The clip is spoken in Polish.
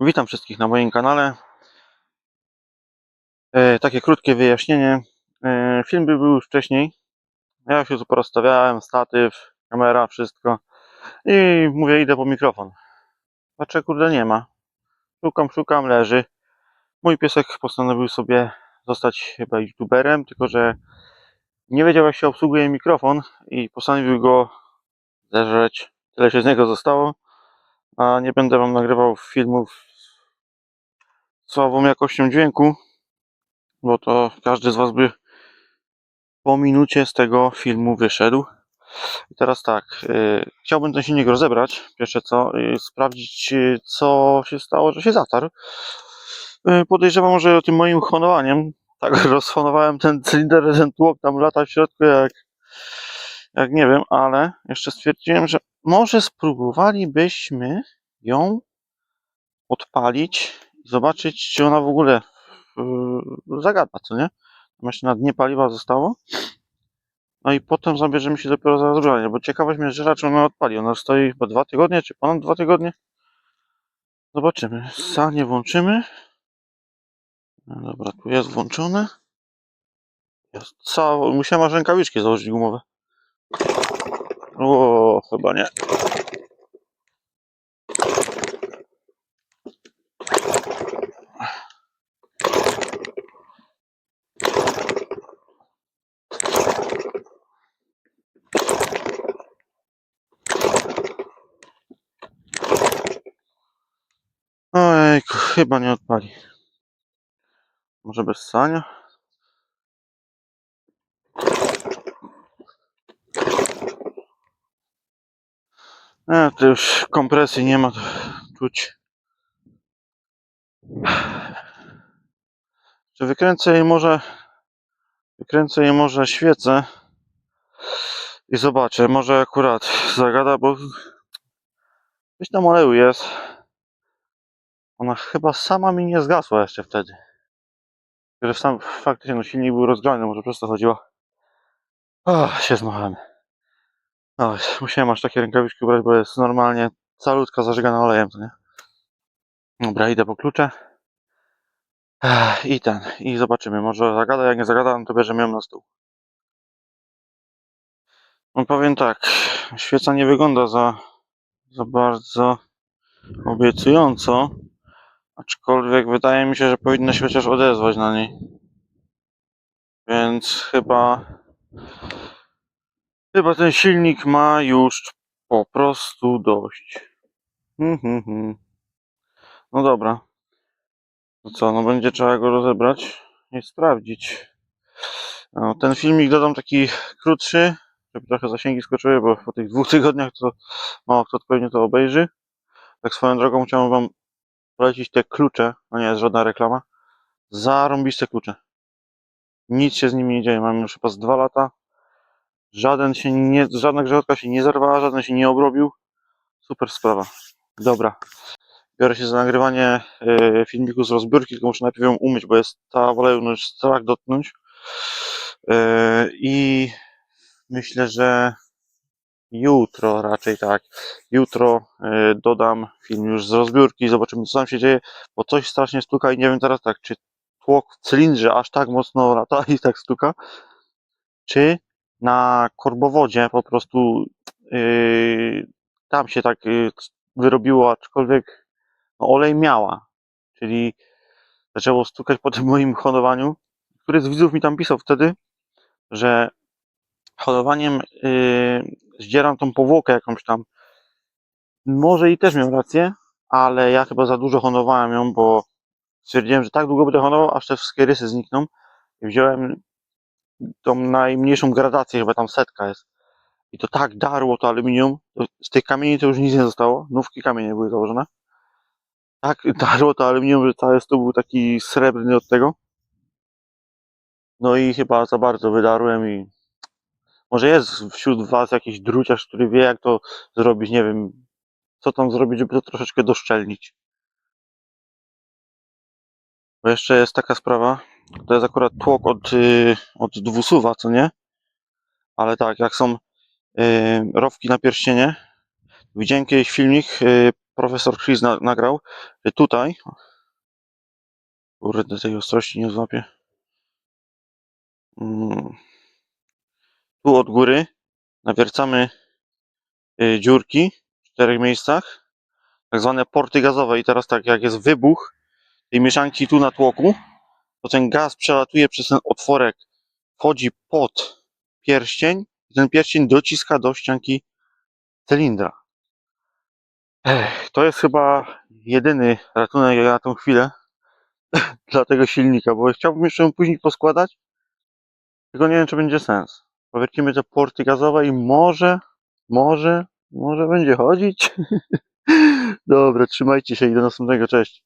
Witam wszystkich na moim kanale. E, takie krótkie wyjaśnienie. E, film by był już wcześniej. Ja się tu porozstawiałem, statyw, kamera, wszystko. I mówię, idę po mikrofon. Patrzę, kurde, nie ma. Szukam, szukam, leży. Mój piesek postanowił sobie zostać chyba youtuberem, tylko że nie wiedział, jak się obsługuje mikrofon i postanowił go zeżreć. Tyle się z niego zostało. A nie będę wam nagrywał filmów z słabą jakością dźwięku, bo to każdy z Was by po minucie z tego filmu wyszedł. I teraz tak, yy, chciałbym ten silnik rozebrać, pierwsze co, yy, sprawdzić yy, co się stało, że się zatarł. Yy, podejrzewam, że tym moim honowaniem, tak rozhonowałem ten cylinder, ten tłok tam lata w środku jak, jak nie wiem, ale jeszcze stwierdziłem, że może spróbowalibyśmy ją odpalić i zobaczyć, czy ona w ogóle yy, zagada, co nie? Tam na dnie paliwa zostało. No i potem zabierzemy się dopiero za rozbranie, bo ciekawość mnie żera, czy ona odpali. Ona stoi chyba dwa tygodnie, czy ponad dwa tygodnie. Zobaczymy. Sa nie włączymy. No dobra, tu jest włączone. Jest całe. Musiałem aż rękawiczki założyć gumowe. O, chyba nie. Ojejku, chyba nie odpali. Może bez sania? E, to już kompresji nie ma, to czuć. Czy wykręcę jej może, wykręcę jej może świecę i zobaczę, może akurat zagada, bo gdzieś tam oleju jest. Ona chyba sama mi nie zgasła jeszcze wtedy. Że sam faktycznie no silnik był rozgrzany, może przez to chodziło. O, się zmachałem. Oj, musiałem aż takie rękawiczki ubrać, bo jest normalnie calutka zażygana olejem, to nie? Dobra, idę po klucze. I ten, i zobaczymy, może zagada, jak nie zagada, no to bierzemy ją na stół. No powiem tak, świeca nie wygląda za, za bardzo obiecująco, aczkolwiek wydaje mi się, że powinno się chociaż odezwać na niej. Więc chyba, chyba ten silnik ma już po prostu dość. Hmm, hmm, hmm. No dobra. No co, no będzie trzeba go rozebrać i sprawdzić. No, ten filmik dodam taki krótszy, żeby trochę zasięgi skoczyły, bo po tych dwóch tygodniach to mało kto pewnie to obejrzy. Tak swoją drogą chciałem wam polecić te klucze, no nie jest żadna reklama. Zarąbiste klucze. Nic się z nimi nie dzieje, mam już chyba z dwa lata. Żaden się nie, żadna grzechotka się nie zerwała, żaden się nie obrobił. Super sprawa. Dobra. Biorę się za nagrywanie y, filmiku z rozbiórki, tylko muszę najpierw ją umyć, bo jest ta w oleju, no już strach dotknąć. Y, I myślę, że jutro raczej tak. Jutro y, dodam film już z rozbiórki, zobaczymy co tam się dzieje, bo coś strasznie stuka i nie wiem teraz tak, czy tłok w cylindrze aż tak mocno lata i tak stuka, czy na korbowodzie po prostu yy, tam się tak yy, wyrobiło, aczkolwiek no, olej miała, czyli zaczęło stukać po tym moim hodowaniu. Który z widzów mi tam pisał wtedy, że hodowaniem yy, zdzieram tą powłokę jakąś tam. Może i też miał rację, ale ja chyba za dużo honowałem ją, bo stwierdziłem, że tak długo będę honował, aż te wszystkie rysy znikną. I wziąłem tą najmniejszą gradację, chyba tam setka jest. I to tak darło to aluminium. Z tych kamieni to już nic nie zostało. Nówki kamienie były założone. Tak darło to aluminium, że cały stół był taki srebrny od tego. No i chyba za bardzo wydarłem i może jest wśród was jakiś druciarz, który wie jak to zrobić, nie wiem, co tam zrobić, żeby to troszeczkę doszczelnić. Bo jeszcze jest taka sprawa, to jest akurat tłok od, y, od dwusuwa, co nie? Ale tak, jak są y, rowki na pierścienie, widziałem kiedyś filmik, y, profesor Chris na, nagrał, tutaj kurde tej ostrości nie złapię Mm. tu od góry nawiercamy dziurki w czterech miejscach tak zwane porty gazowe i teraz tak jak jest wybuch tej mieszanki tu na tłoku to ten gaz przelatuje przez ten otworek wchodzi pod pierścień i ten pierścień dociska do ścianki cylindra. Ech, to jest chyba jedyny ratunek na tą chwilę dla tego silnika, bo chciałbym jeszcze później poskładać, tylko nie wiem, czy będzie sens. Powiercimy te porty gazowe i może, może, może będzie chodzić. Dobra, trzymajcie się i do następnego, cześć.